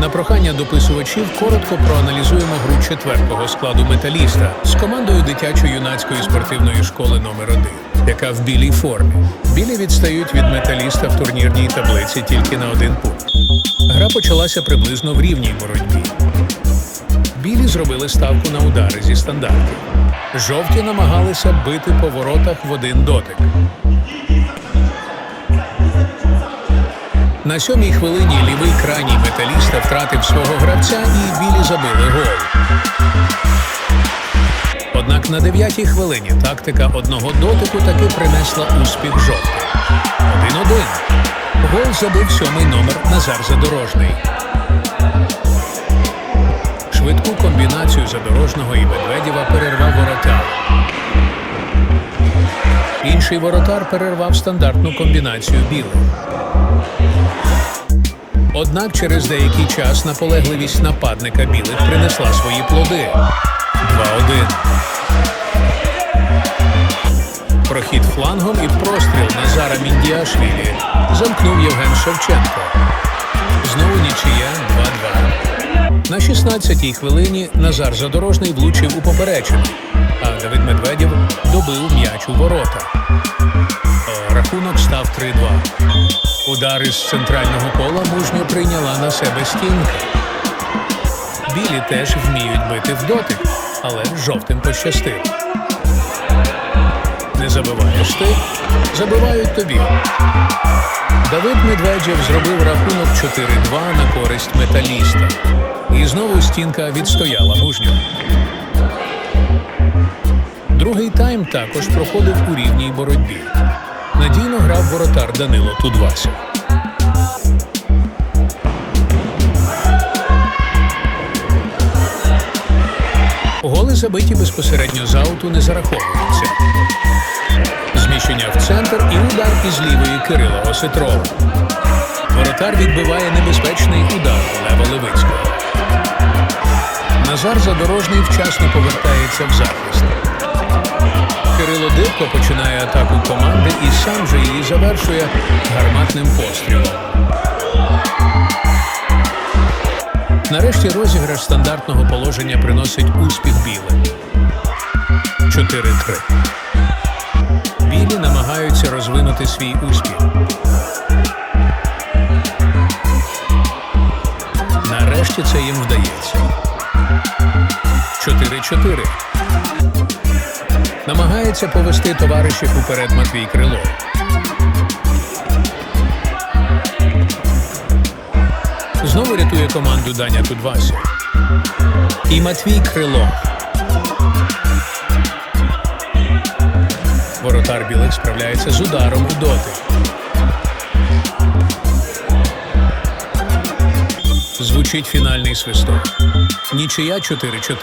На прохання дописувачів коротко проаналізуємо гру четвертого складу металіста з командою дитячо-юнацької спортивної школи номер 1 яка в білій формі. Білі відстають від металіста в турнірній таблиці тільки на один пункт. Гра почалася приблизно в рівній боротьбі. Білі зробили ставку на удари зі стандартів. Жовті намагалися бити по воротах в один дотик. На сьомій хвилині лівий крайній металіста втратив свого гравця і білі забили гол. Однак на дев'ятій хвилині тактика одного дотику таки принесла успіх жовтим. 1-1. Гол забив сьомий номер Назар Задорожний. Швидку комбінацію Задорожного і Медведєва перервав воротар. Інший воротар перервав стандартну комбінацію білих. Однак через деякий час наполегливість нападника білих принесла свої плоди. 2-1. Прохід флангом і простріл Назара Міндіашвілі замкнув Євген Шевченко. Знову нічия 2-2. На 16-й хвилині Назар Задорожний влучив у поперечину, а Давид Медведєв добив м'яч у ворота. Рахунок став 3-2. Удар із центрального кола мужньо прийняла на себе стінка. Білі теж вміють бити в дотик, але жовтим пощастило. Не забиваєш ти, забивають тобі. Давид Медведєв зробив рахунок 4-2 на користь металіста. І знову стінка відстояла мужньо. Другий тайм також проходив у рівній боротьбі. Надійно грав воротар Данило Тудвася. Голи забиті безпосередньо з ауту не зараховуються. Зміщення в центр і удар із лівої Кирила Осетрова. Воротар відбиває небезпечний удар Лева Левицького. Назар Задорожний вчасно повертається в захист. Дивко починає атаку команди і сам же її завершує гарматним пострілом. Нарешті розіграш стандартного положення приносить успіх білим. 4-3. Білі намагаються розвинути свій успіх. Нарешті це їм вдається. 4-4. Намагається повести товаришів уперед Матвій Крило. Знову рятує команду Даня Тудвася. І Матвій Крило. Воротар білих справляється з ударом у дотик. Звучить фінальний свисток. Нічия 4-4.